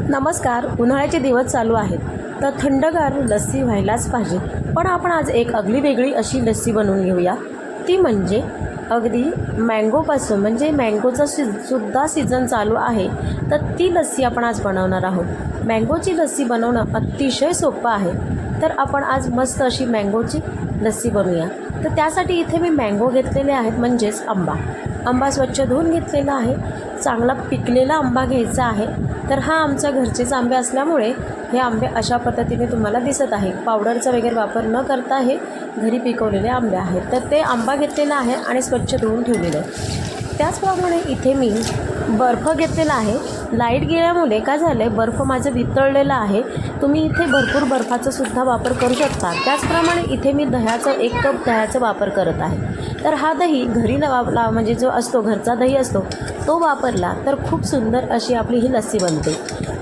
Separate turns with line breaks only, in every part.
नमस्कार उन्हाळ्याचे दिवस चालू आहेत. तर थंडगार लस्सी व्हायलाच पाहिजे. पण आपण आज एक अगदी वेगळी अशी लस्सी बनवून घेऊया. ती म्हणजे अगदी मँगोपासून म्हणजे मँगोचा सी सुद्धा सीझन चालू आहे. तर ती लस्सी आपण आज बनवणार आहोत. मँगोची लस्सी बनवणं अतिशय सोपं आहे. तर आपण आज मस्त अशी मँगोची लस्सी बनवूया. तर त्यासाठी इथे मी मँगो घेतलेले आहेत म्हणजेच आंबा. आंबा स्वच्छ धुवून घेतलेला आहे. चांगला पिकलेला आंबा घ्यायचा आहे. तर हा आमच्या घरचेच आंबे असल्यामुळे हे आंबे अशा पद्धतीने तुम्हाला दिसत आहे. पावडरचा वगैरे वापर न करता हे घरी पिकवलेले आंबे आहेत. तर ते आंबा घेतलेला आहे आणि स्वच्छ धुवून ठेवलेलं आहे त्याचप्रमाणे इथे मी बर्फ घेतलेला आहे. लाइट गेल्यामुळे काय झालं आहे बर्फ माझं वितळलेलं आहे. तुम्ही इथे भरपूर बर्फाचा सुद्धा वापर करू शकता. त्याचप्रमाणे इथे मी दह्याचा एक कप दह्याचा वापर करत आहे. तर हा दही घरी न ला म्हणजे जो असतो घरचा दही असतो तो वापरला तर खूप सुंदर अशी आपली ही लस्सी बनते.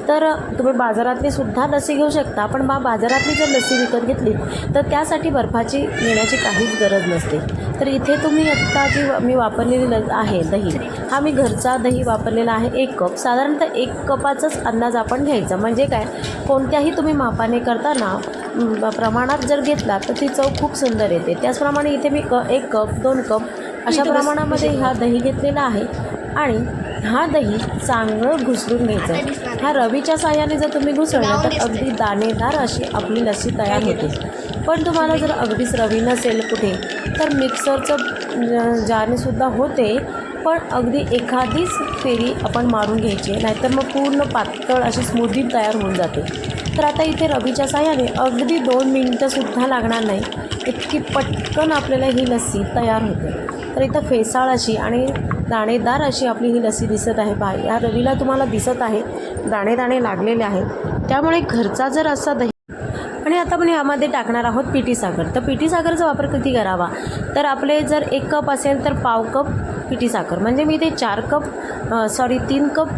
तर तुम्ही बाजारातली सुद्धा लस्सी घेऊ शकता पण बा बाजारातली जर लस्सी विकत घेतली तर त्यासाठी बर्फाची घेण्याची काहीच गरज नसते. तर इथे तुम्ही आत्ता जी मी वापरलेली ल आहे दही हा मी घरचा दही वापरलेला आहे एक कप. साधारणतः एक कपाचाच अंदाज आपण घ्यायचा. म्हणजे काय? कोणत्याही तुम्ही मापाने करताना प्रमाणात जर घेतला तर ती चव खूप सुंदर येते. त्याचप्रमाणे इथे मी क एक कप दोन कप अशा प्रमाणामध्ये हा दही घेतलेला आहे. आणि हा दही चांगलं घुसळून घ्यायचं. ह्या रवीच्या साह्याने जर तुम्ही घुसळलं तर अगदी दाणेदार अशी आपली लस्सी तयार होते. पण तुम्हाला जर अगदीच रवी नसेल कुठे तर मिक्सरचं जाने सुद्धा होते. पण अगदी एखादीच फेरी आपण मारून घ्यायची नाहीतर मग पूर्ण पातळ अशी स्मूदी तयार होऊन जाते. तर आता इथे रवीच्या साह्याने अगदी दोन मिनटंसुद्धा लागणार नाही. इतकी पटकन आपल्याला ही लस्सी तयार होते. तर इथं फेसाळ अशी आणि दाणेदार अशी आपली ही लस्सी दिसत आहे. पहा या रवीला तुम्हाला दिसत आहे दाणे दाणे लागलेले आहेत. त्यामुळे घरचा जर असा दही आणि आता आपण यामध्ये टाकणार आहोत पिठी साखर. तर पिठी साखरचा वापर किती करावा? तर आपले जर एक कप असेल तर पाव कप पिठी साखर म्हणजे मी ते चार कप सॉरी तीन कप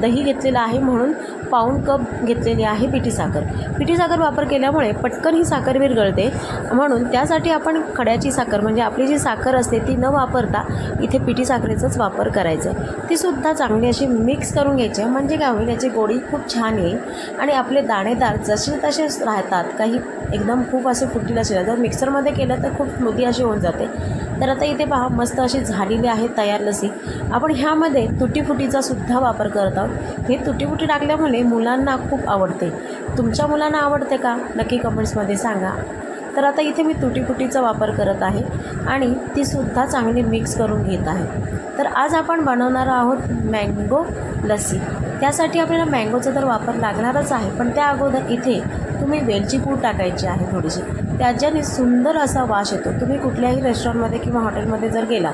दही घेतलेलं आहे म्हणून पाऊण कप घेतलेली आहे पिठी साखर. पिठी साखर वापर केल्यामुळे पटकन ही साखर विरघळते. म्हणून त्यासाठी आपण खड्याची साखर म्हणजे आपली जी साखर असते ती न वापरता इथे पिठी साखरेचाच वापर करायचा. आहे ती सुद्धा चांगली अशी मिक्स करून घ्यायची आहे म्हणजे काय होईल याची गोडी खूप छान येईल. आणि आपले दाणेदार जसे तसेच राहतात काही एकदम खूप असे फुटील असेल जर मिक्सरमध्ये केलं तर खूप स्मृती अशी होऊन जाते. तर आता इथे पहा मस्त अशी झालेली आहे तयार लसी आपण ह्यामध्ये तुटीफुटीचा सुद्धा वापर करत आहोत. हे तुटीफुटी टाकल्यामुळे मुलांना खूप आवडते. तुमच्या मुलांना आवडते का? नक्की कमेंट्समध्ये सांगा. तर आता इथे मी तुटीफुटीचा वापर करत आहे आणि ती सुद्धा चांगली मिक्स करून घेत आहे. तर आज आपण बनवणार आहोत मँगो लस्सी. त्यासाठी आपल्याला मँगोचा तर वापर लागणारच आहे पण त्या अगोदर इथे तुम्ही वेलची पूड टाकायची आहे थोडीशी. त्याच्याने सुंदर असा वास येतो. तुम्ही कुठल्याही रेस्टॉरंटमध्ये किंवा हॉटेलमध्ये जर गेला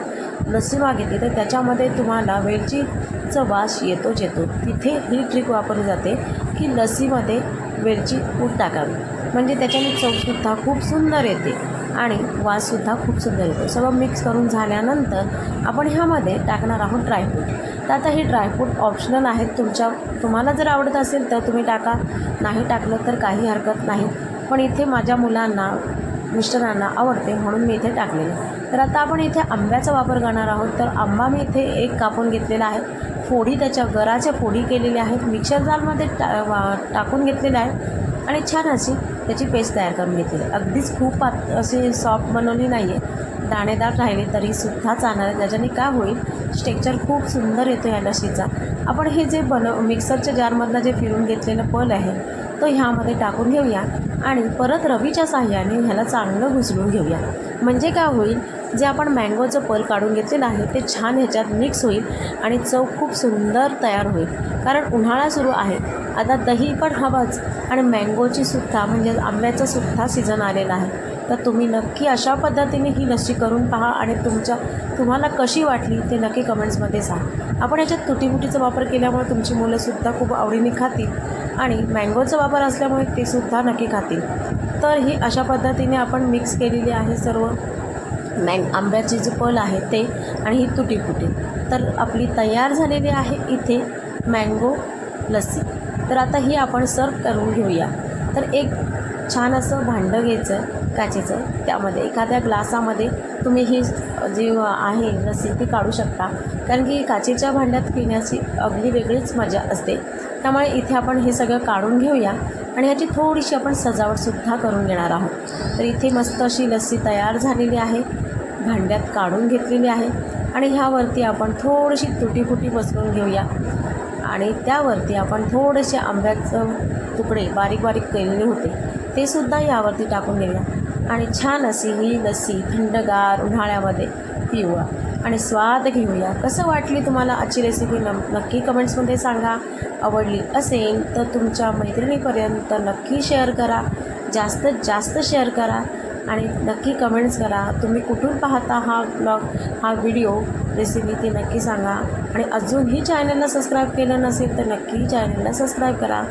लस्सी मागितली तर त्याच्यामध्ये तुम्हाला वेलचीचा वास येतोच येतो तिथे ही ट्रिक वापरली जाते की लस्सीमध्ये वेलची पूड टाकावी. म्हणजे त्याच्याने चवसुद्धा खूप सुंदर येते आणि वाससुद्धा खूप सुंदर येतो. सगळं मिक्स करून झाल्यानंतर आपण ह्यामध्ये टाकणार आहोत ड्रायफ्रूट तर आता हे ड्रायफ्रूट ऑप्शनल आहेत. तुमच्या तुम्हाला जर आवडत असेल तर तुम्ही टाका. नाही टाकलं तर काही हरकत नाही. पण इथे माझ्या मुलांना मिस्टरांना आवडते म्हणून मी इथे टाकलेलं. तर आता आपण इथे आंब्याचा वापर करणार आहोत. तर आंबा मी इथे एक कापून घेतलेला आहे. फोडी त्याच्या गराच्या फोडी केलेल्या आहेत. मिक्सर जारमध्ये टा वा- टाकून घेतलेल्या आहेत. आणि छान अशी त्याची पेस्ट तयार करून घेतली आहे. अगदीच खूप पात अशी सॉफ्ट बनवली नाही आहे दाणेदार राहिले तरीसुद्धा चालणार आहे. त्याच्याने काय होईल? स्टेक्चर खूप सुंदर येतो या लशीचा. आपण हे जे बनव मिक्सरच्या जारमधला जे फिरून घेतलेलं पल आहे तो ह्यामध्ये टाकून घेऊया आणि परत रवीच्या साह्याने ह्याला चांगलं घुसळून घेऊया. म्हणजे काय होईल? जे आपण मँगोचं पल काढून घेतलेलं आहे ते छान ह्याच्यात मिक्स होईल आणि चव खूप सुंदर तयार होईल. कारण उन्हाळा सुरू आहे. आता दही पण हवंच आणि मँगोची सुद्धा म्हणजे आंब्याचा सुद्धा सीझन आलेला आहे. तर तुम्ही नक्की अशा पद्धतीने ही लस्सी करून पहा आणि तुमच्या तुम्हाला कशी वाटली ते नक्की कमेंट्समध्ये सांग. आपण याच्यात तुटीमुटीचा वापर केल्यामुळे तुमची मुलंसुद्धा खूप आवडीने खातील. आणि मँगोचा वापर असल्यामुळे ते सुद्धा नक्की खातील. तर ही अशा पद्धतीने आपण मिक्स केलेली आहे सर्व मँग आंब्याचे जे पल आहे ते आणि ही तुटीफुटी तर आपली तयार झालेली आहे इथे मँगो लस्सी. तर आता ही आपण सर्व करून घेऊया. तर एक छान असं भांडं घ्यायचं काचेचं. त्यामध्ये एखाद्या ग्लासामध्ये तुम्ही ही जी आहे लस्सी ती काढू शकता. कारण की काचेच्या भांड्यात पिण्याची अगदी वेगळीच मजा असते. त्यामुळे इथे आपण हे सगळं काढून घेऊया आणि ह्याची थोडीशी आपण सजावटसुद्धा करून घेणार आहोत. तर इथे मस्त अशी लस्सी तयार झालेली आहे. भांड्यात काढून घेतलेली आहे. आणि ह्यावरती आपण थोडीशी तुटीफुटी बसवून घेऊया. आणि त्यावरती आपण थोडेसे आंब्याचं तुकडे बारीक बारीक केलेले होते. ते सुद्धा यावरती टाकून घेऊया. आणि छान अशी ही लस्सी थंडगार उन्हाळ्यामध्ये पिऊया. आणि स्वाद घेऊया. कसं वाटली तुम्हाला आजची रेसिपी न नक्की कमेंट्समध्ये सांगा. आवडली असेल तर तुमच्या मैत्रिणीपर्यंत नक्की शेअर करा. जास्तीत जास्त शेअर करा. आणि नक्की कमेंट्स करा. तुम्ही कुठून पाहता हा ब्लॉग हा व्हिडिओ रेसिपी ती नक्की सांगा. आणि अजूनही चॅनलला सबस्क्राईब केलं नसेल तर नक्की चॅनलला सबस्क्राईब करा.